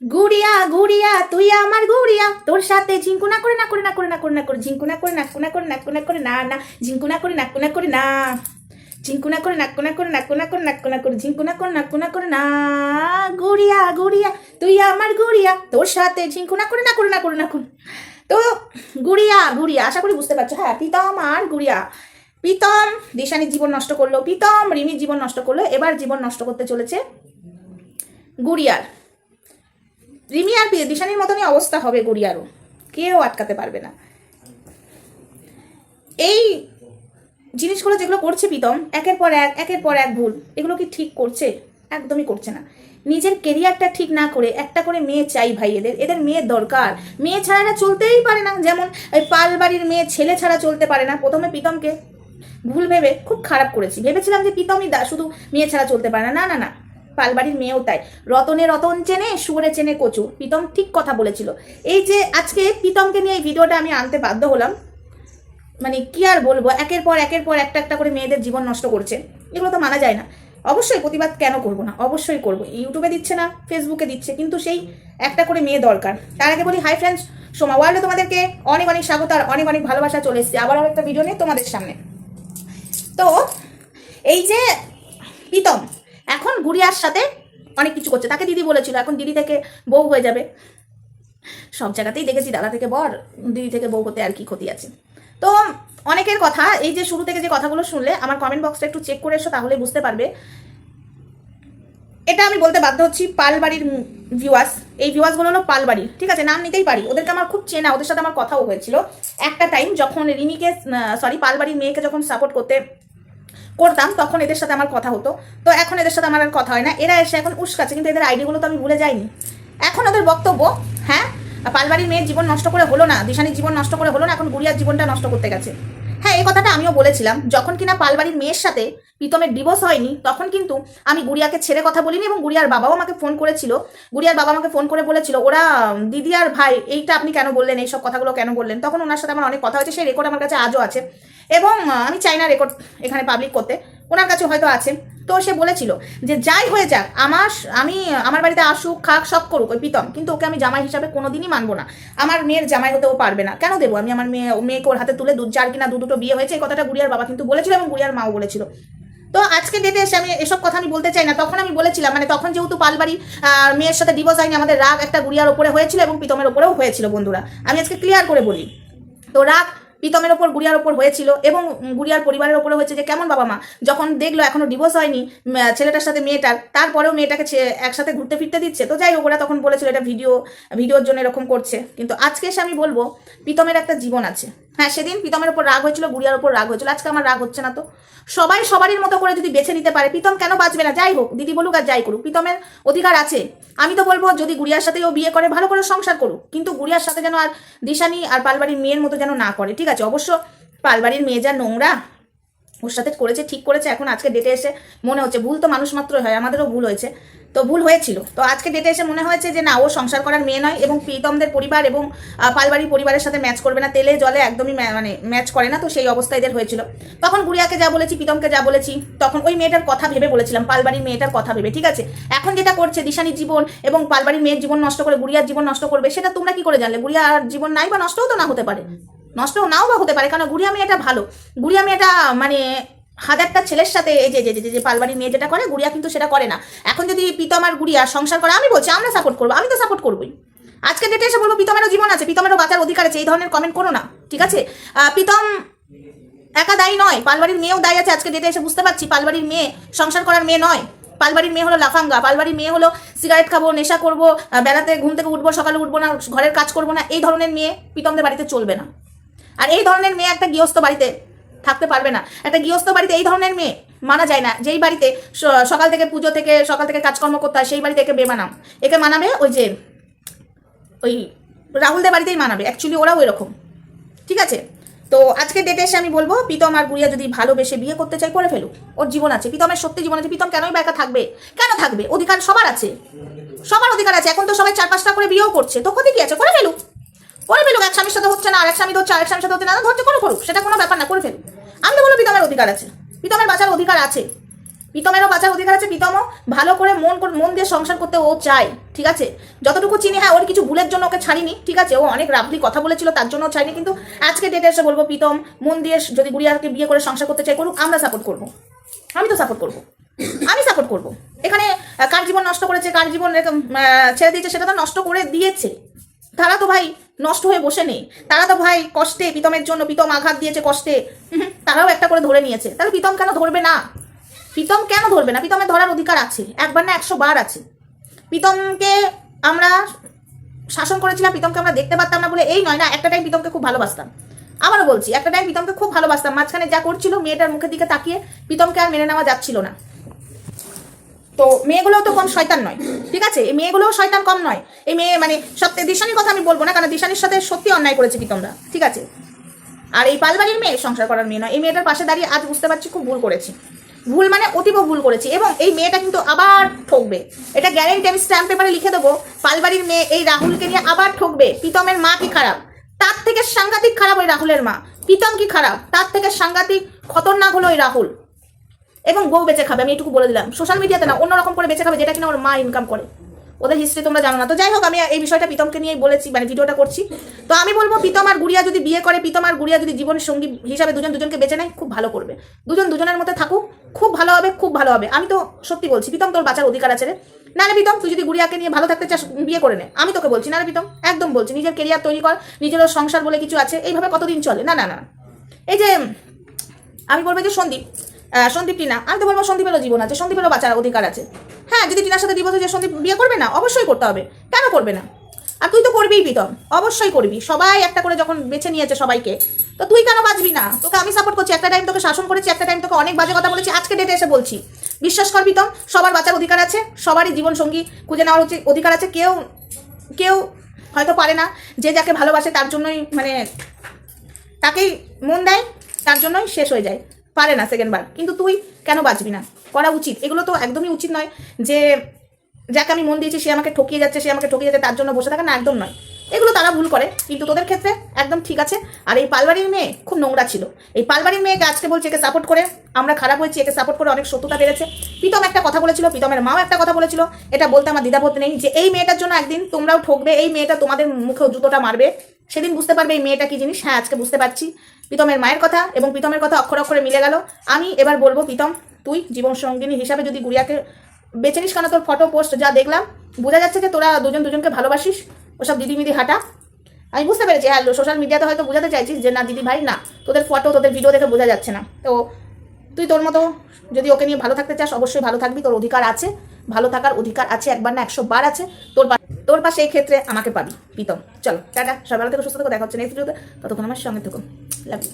গুড়িয়া গুড়িয়া তুই আমার গুড়িয়া তোর সাথে ঝিঙ্কু না করে না করে না করে না করে না করে ঝিঙ্কু না করে নাক্কু না করে নাক্কু না করে না না ঝিঙ্কু না করে নাক্কু না করে না ঝিঙ্কু না করে নাক্কু না করে নাক্কু না করে নাক্কু না করে ঝিঙ্কু না করে নাক্কু না করে না গুড়িয়া গুড়িয়া তুই আমার গুড়িয়া তোর সাথে ঝিঙ্কু না করে না করে না করে না করে তো গুড়িয়া গুড়িয়া আশা করি বুঝতে পারছ হ্যাঁ প্রীতম আর গুড়িয়া প্রীতম দিশানির জীবন নষ্ট করল প্রীতম রিমির জীবন নষ্ট করল এবার জীবন নষ্ট করতে চলেছে গুড়িয়ার রিমি আর দিশানির মতনই অবস্থা হবে গুড়িয়ারও। কেউ আটকাতে পারবে না। এই জিনিসগুলো যেগুলো করছে প্রীতম, একের পর এক, একের পর এক ভুল, এগুলো কি ঠিক করছে? একদমই করছে না। নিজের কেরিয়ারটা ঠিক না করে একটা করে মেয়ে চাই ভাই এদের। এদের মেয়ের দরকার। মেয়ে ছাড়া চলতেই পারে না। যেমন ওই পাল বাড়ির মেয়ে ছেলে ছাড়া চলতে পারে না। প্রথমে প্রীতমকে ভুল ভেবে খুব খারাপ করেছি। ভেবেছিলাম যে প্রীতমই দা শুধু মেয়ে ছাড়া চলতে পারে না। না না না। পালবাড়ির মেয়েও তাই। রতনে রতন চেনে, সুরে চেনে কচু। প্রীতম ঠিক কথা বলেছিল। এই যে আজকে প্রীতমকে নিয়ে এই ভিডিওটা আমি আনতে বাধ্য হলাম মানে কি আর বলব, একের পর একের পর একটা একটা করে মেয়েদের জীবন নষ্ট করছে। এগুলো তো মানা যায় না। অবশ্যই প্রতিবাদ কেন করব না? অবশ্যই করব। ইউটিউবে দিচ্ছে না, ফেসবুকে দিচ্ছে, কিন্তু সেই একটা করে মেয়ে দরকার। তার আগে বলি, হাই ফ্রেন্ডস, সোমা ওয়ার্ল্ডে তোমাদেরকে অনেক অনেক স্বাগত আর অনেক অনেক ভালোবাসা চলে এসেছে। আবার একটা ভিডিও নিয়ে তোমাদের সামনে। তো এই যে প্রীতম এখন গুড়িয়ার সাথে অনেক কিছু করছে। তাকে দিদি বলেছিল, এখন দিদি থেকে বউ হয়ে যাবে। সব জায়গাতেই দেখেছি, দাদা থেকে বর, দিদি থেকে বউ হতে আর কি ক্ষতি আছে। তো অনেকের কথা, এই যে শুরু থেকে যে কথাগুলো শুনলে, আমার কমেন্ট বক্সটা একটু চেক করে এসো, তাহলে বুঝতে পারবে। এটা আমি বলতে বাধ্য হচ্ছি পালবাড়ির ভিউয়ার্স এই ভিউয়ার্সগুলো হলো পালবাড়ির, ঠিক আছে? নাম নিতেই পারি। ওদেরকে আমার খুব চেনা, ওদের সাথে আমার কথাও হয়েছিল। একটা টাইম যখন রিমিকে সরি পালবাড়ির মেয়েকে যখন সাপোর্ট করতে করতাম, তখন এদের সাথে আমার কথা হতো। তো এখন এদের সাথে আমার আর কথা হয় না। এরা এসে এখন উস্কাচ্ছে, কিন্তু এদের আইডিগুলো তো আমি ভুলে যাইনি। এখন ওদের বক্তব্য হ্যাঁ? পালবাড়ির মেয়ের জীবন নষ্ট করে হলো না, দিশানির জীবন নষ্ট করে হলো না, এখন গুড়িয়ার জীবনটা নষ্ট করতে গেছে। হ্যাঁ এই কথাটা আমিও বলেছিলাম, যখন কিনা পালবাড়ির মেয়ের সাথে প্রীতমের ডিভোর্স হয়নি, তখন কিন্তু আমি গুড়িয়াকে ছেড়ে কথা বলিনি এবং গুড়িয়ার বাবাও আমাকে ফোন করেছিল। গুড়িয়ার বাবা আমাকে ফোন করে বলেছিল, ওরা, দিদি আর ভাই, এইটা আপনি কেন বললেন? এইসব কথাগুলো কেন বললেন? তখন ওনার সাথে আমার অনেক কথা হয়েছে, সেই রেকর্ড আমার কাছে আজও আছে। এবং আমি চাই না রেকর্ড এখানে পাবলিক করতে। ওনার কাছে হয়তো আছে। তো সে বলেছিল যে, যাই হয়ে যাক, আমার আমি, আমার বাড়িতে আসুক, খাক, সব করুক, ওই প্রীতম। কিন্তু ওকে আমি জামাই হিসাবে কোনোদিনই মানবো না। আমার মেয়ের জামাই হতে ও পারবে না। কেন দেবো? আমি আমার মেয়ে, মেয়েকে ওর হাতে তুলে দু যার কিনা দু দুটো বিয়ে হয়েছে, এই কথাটা গুড়িয়ার বাবা কিন্তু বলেছিল এবং গুড়িয়ার মাও বলেছিল। তো আজকে ডেটে এসে আমি এসব কথা আমি বলতে চাই না। তখন আমি বলেছিলাম মানে তখন যেহেতু পালবাড়ি মেয়ের সাথে ডিভোর্স হয়নি, আমাদের রাগ একটা গুড়িয়ার ওপরে হয়েছিল এবং প্রীতমের ওপরেও হয়েছিল বন্ধুরা। আমি আজকে ক্লিয়ার করে বলি। তো রাগ প্রীতমের ওপর, গুড়িয়ার ওপর হয়েছিল এবং গুড়িয়ার পরিবারের ওপরে হয়েছে যে, কেমন বাবা মা? যখন দেখল এখনও ডিভোর্স হয়নি ছেলেটার সাথে মেয়েটার, তারপরেও মেয়েটাকে একসাথে ঘুরতে ফিরতে দিচ্ছে। তো যাই ওরা তখন বলেছিল এটা ভিডিও ভিডিওর জন্য এরকম করছে। কিন্তু আজকে এসে আমি বলব, প্রীতমের একটা জীবন আছে। হ্যাঁ সেদিন প্রীতমের ওপর রাগ হয়েছিল, গুড়িয়ার ওপর রাগ হয়েছিল। আজকে আমার রাগ হচ্ছে না তো। সবাই সবারই মতো করে যদি বেছে নিতে পারে, প্রীতম কেন বাঁচবে না? যাই হোক, দিদি বলুক আর যাই করুক, প্রীতমের অধিকার আছে। আমি তো বলব, যদি গুড়িয়ার সাথে ও বিয়ে করে, ভালো করে সংসার করুক। কিন্তু গুড়িয়ার সাথে যেন আর দিশানি আর পালবাড়ির মেয়ের মতো যেন না করে, ঠিক আছে? অবশ্য পালবাড়ির মেয়ে যা নোংরা, ওর সাথে করেছে, ঠিক করেছে, এখন আজকে ডেটে এসে মনে হচ্ছে, ভুল তো মানুষ মাত্রই হয়, আমাদেরও ভুল হয়েছে। তো ভুল হয়েছিল। তো আজকে ডেটে এসে মনে হয়েছে যে না ও সংসার করার মেয়ে নয় এবং প্রীতমদের পরিবার এবং আহ, পালবাড়ির পরিবারের সাথে ম্যাচ করবে না। তেলে জলে একদমই মানে ম্যাচ করে না তো সেই অবস্থা এদের হয়েছিল। তখন গুড়িয়াকে যা বলেছি প্রীতমকে যা বলেছি তখন ওই মেয়েটার কথা ভেবে বলেছিলাম পালবাড়ির মেয়েটার কথা ভেবে ঠিক আছে? এখন যেটা করছে দিশানির জীবন এবং পালবাড়ির মেয়ের জীবন নষ্ট করে গুড়িয়ার জীবন নষ্ট করবে সেটা তোমরা কি করে জানলে? গুড়িয়ার জীবন নাই বা নষ্টও তো না হতে পারে। নষ্ট নাও বা হতে পারে কারণ গুড়িয়া মেয়েটা ভালো। গুড়িয়া মেয়েটা মানে হাজারটা ছেলের সাথে এই যে যে, যে- পালবাড়ির মেয়ে যেটা করে, গুড়িয়া কিন্তু সেটা করে না। এখন যদি প্রীতম আর গুড়িয়া সংসার করে, আমি বলছি, আমরা সাপোর্ট করব, আমি তো সাপোর্ট করবোই। আজকে ডেটে এসে বলব, প্রীতমেরও জীবন আছে, প্রীতমেরও বাঁচার অধিকার আছে, এই ধরনের কমেন্ট করো না, ঠিক আছে? প্রীতম একা দায়ী নয়, পালবাড়ির মেয়েও দায়ী আছে আজকে ডেটে এসে বুঝতে পারছি, পালবাড়ির মেয়ে সংসার করার মেয়ে নয়। পালবাড়ির মেয়ে হলো লাফাঙ্গা, পালবাড়ির মেয়ে হলো সিগারেট খাব, নেশা করব বেড়াতে, ঘুম থেকে উঠবো, সকালে উঠবো না, ঘরের কাজ করব না, এই ধরনের মেয়ে প্রীতমদের বাড়িতে চলবে না। আর এই ধরনের মেয়ে একটা গৃহস্থ বাড়িতে থাকতে পারবে না। একটা গৃহস্থ বাড়িতে এই ধরনের মেয়ে মানা যায় না। যেই বাড়িতে সকাল থেকে পুজো থেকে, সকাল থেকে কাজকর্ম করতে হয়, সেই বাড়িতে একে বেমানাম। একে মানাবে ওই যে, ওই রাহুলদের বাড়িতেই মানাবে। অ্যাকচুয়ালি ওরাও এরকম। ঠিক আছে? তো আজকে ডেটে এসে আমি বলব, প্রীতম আর গুড়িয়া যদি ভালোবেসে বিয়ে করতে চাই করে ফেলুক। ওর জীবন আছে। প্রীতমের সত্যি জীবন আছে। প্রীতম কেনই বা থাকবে? কেন থাকবে? অধিকার সবার আছে। সবার অধিকার আছে। এখন তো সবাই চার পাঁচটা করে বিয়েও করছে। তো ক্ষতি কি আছে? করে ফেলুক। করে ফেলুক। এক স্বামীর সাথে হচ্ছে না, আর এক স্বামী ধরছে এক স্বামীর সাথে হচ্ছে না, ধরছে, করে করুক সেটা কোনো ব্যাপার না, করে ফেলুক আমি তো বলব প্রীতমের অধিকার আছে। প্রীতমের বাঁচার অধিকার আছে। প্রীতমেরও বাঁচার অধিকার আছে। প্রীতমও ভালো করে মন মন দিয়ে সংসার করতে ও চায়, ঠিক আছে? যতটুকু চিনি হ্যাঁ ওর কিছু ভুলের জন্য ওকে ছাড়িনি, ঠিক আছে? ও অনেক রাফলি কথা বলেছিল, তার জন্য ছাড়িনি, কিন্তু আজকে ডেটে এসে বলব, প্রীতম, মন দিয়ে যদি গুড়িয়াকে বিয়ে করে সংসার করতে চাই করুক, আমরা সাপোর্ট করব। আমি তো সাপোর্ট করব। আমি সাপোর্ট করব। এখানে কার জীবন নষ্ট করেছে, কার জীবন ছেড়ে দিয়েছে, সেটা তো নষ্ট করে দিয়েছে। তারা তো ভাই নষ্ট হয়ে বসে নেই। তারা তো ভাই কষ্টে প্রীতমের জন্য প্রীতম আঘাত দিয়েছে কষ্টে। তারাও একটা করে ধরে নিয়েছে। তাহলে প্রীতম কেন ধরবে না? প্রীতম কেন ধরবে না? প্রীতমের ধরার অধিকার আছে। একবার না একশো বার আছে। প্রীতমকে আমরা শাসন করেছিলাম, প্রীতমকে আমরা দেখতে পারতাম না বলে এই নয় না, একটা টাইম প্রীতমকে খুব ভালোবাসতাম। আবারও বলছি, একটা টাইম প্রীতমকে খুব ভালোবাসতাম। মাঝখানে যা করছিল, মেয়েটার মুখের দিকে তাকিয়ে প্রীতমকে আর মেনে নেওয়া যাচ্ছিল না। তো মেয়েগুলোও তো কম শয়তান নয়, ঠিক আছে? এই মেয়েগুলোও শয়তান কম নয়। এই মেয়ে মানে সত্যি, দিশানির কথা আমি বলব না, কারণ দিশানির সাথে সত্যি অন্যায় করেছে তোমরা, ঠিক আছে? আর এই পালবাড়ির মেয়ে সংসার করার মেয়ে নয়। এই মেয়েটার পাশে দাঁড়িয়ে আজ বুঝতে পারছি খুব ভুল করেছি। ভুল মানে অতীব ভুল করেছি এবং এই মেয়েটা কিন্তু আবার ঠকবে। এটা গ্যারেন্টি আমি স্ট্যাম্প পেপারে লিখে দেবো, পালবাড়ির মেয়ে এই রাহুলকে নিয়ে আবার ঠকবে। প্রীতমের মা কি খারাপ? তার থেকে সাংঘাতিক খারাপ ওই রাহুলের মা। প্রীতম কি খারাপ? তার থেকে সাংঘাতিক, খতরনাক হলো ওই রাহুল। এবং বউ বেঁচে খাবে, আমি এটুকু বলে দিলাম। সোশ্যাল মিডিয়াতে না, অন্যরকম করে বেঁচে খাবে, যেটা কিনা ওর মা ইনকাম করে। ওদের হিস্ট্রি তোমরা জানো না। তো যাই হোক, আমি এই বিষয়টা প্রীতমকে নিয়েই বলেছি মানে ভিডিওটা করছি। তো আমি বলব, প্রীতম আর গুড়িয়া যদি বিয়ে করে, প্রীতম আর গুড়িয়া যদি জীবনের সঙ্গী হিসাবে দুজন দুজনকে বেছে নেয়, খুব ভালো করবে। দুজন দুজনের মধ্যে থাকুক, খুব ভালো হবে, খুব ভালো হবে। আমি তো সত্যি বলছি, প্রীতম তোর বাঁচার অধিকার আছে রে। না রে প্রীতম, তুই যদি গুড়িয়াকে নিয়ে ভালো থাকতে চাস, বিয়ে করে নে। আমি তোকে বলছি, না রে প্রীতম, একদম বলছি, নিজের কেরিয়ার তৈরি কর নিজেরও সংসার বলে কিছু আছে, এইভাবে কতদিন চলে? না না না। এই যে, আমি বলব যে সন্দীপ সন্দীপ টিনা, আমি তো বলব সন্দীপেরও জীবন আছে, সন্দীপেরও বাঁচার অধিকার আছে। হ্যাঁ যদি টিনার সাথে ডিভোর্স যে সন্দীপ বিয়ে করবে না? অবশ্যই করতে হবে। কেন করবে না? আর তুই তো করবিই প্রীতম, অবশ্যই করবি। সবাই একটা করে যখন বেছে নিয়েছে সবাইকে, তো তুই কেন বাঁচবি না? তোকে আমি সাপোর্ট করছি, একটা টাইম তোকে শাসন করেছি, একটা টাইম তোকে অনেক বাজে কথা বলেছি, আজকে ডেটে এসে বলছি। বিশ্বাস কর প্রীতম, সবার বাঁচার অধিকার আছে, সবারই জীবন সঙ্গী খুঁজে নেওয়ার অধিকার আছে, কেউ কেউ হয়তো পারে না, যে যাকে ভালোবাসে তার জন্যই মানে তাকেই মন দেয়, তার জন্যই শেষ হয়ে যায়। পারে না সেকেন্ড বার। কিন্তু তুই কেন বাঁচবি না? করা উচিত। এগুলো তো একদমই উচিত নয় যে, যাকে আমি মন দিয়েছি সে আমাকে ঠকিয়ে যাচ্ছে, সে আমাকে ঠকিয়ে যাচ্ছে, তার জন্য বসে থাকা না, একদম নয়। এগুলো তারা ভুল করে, কিন্তু তোদের ক্ষেত্রে একদম ঠিক আছে। আর এই পালবাড়ির মেয়ে খুব নোংরা ছিল। এই পালবাড়ির মেয়েকে আজকে বলছে একে সাপোর্ট করে, আমরা খারাপ হয়েছি, একে সাপোর্ট করে অনেক শত্রুতা বেড়েছে। প্রীতম একটা কথা বলেছিল, প্রীতমের মাও একটা কথা বলেছিল, এটা বলতে আমার দ্বিধাবোধ নেই যে এই মেয়েটার জন্য একদিন তোমরাও ঠকবে, এই মেয়েটা তোমাদের মুখেও জুতোটা মারবে। সেদিন বুঝতে পারবে এই মেয়েটা কি জিনিস। হ্যাঁ আজকে বুঝতে পারছি। প্রীতমের মায়ের কথা এবং প্রীতমের কথা অক্ষর অক্ষরে মিলে গেল। আমি এবার বলব, প্রীতম, তুই জীবন সঙ্গিনী হিসাবে যদি গুড়িয়াকে বেছে নিস কেন? তোর ফটো পোস্ট যা দেখলাম, বোঝা যাচ্ছে যে তোরা দুজন দুজনকে ভালোবাসিস। ওসব দিদিমিদি হাঁটা। আমি বুঝতে পেরেছি হ্যাঁ সোশ্যাল মিডিয়াতে হয়তো বোঝাতে চাইছিস যে, না, দিদি ভাই, না, তোদের ফটো তোদের ভিডিও দেখে বোঝা যাচ্ছে না। তো তুই তোর মতো যদি ওকে নিয়ে ভালো থাকতে চাস, অবশ্যই ভালো থাকবি। তোর অধিকার আছে, ভালো থাকার অধিকার আছে, একবার না একশো বার আছে। তোর তোর পাশে এই ক্ষেত্রে আমাকে পাবি, প্রীতম। চলো, টাটা, সবাই থেকে, সুস্থ থেকে, দেখা হচ্ছে নেক্সট ভিডিওতে ততক্ষণ আমার সঙ্গে থেকো। Love you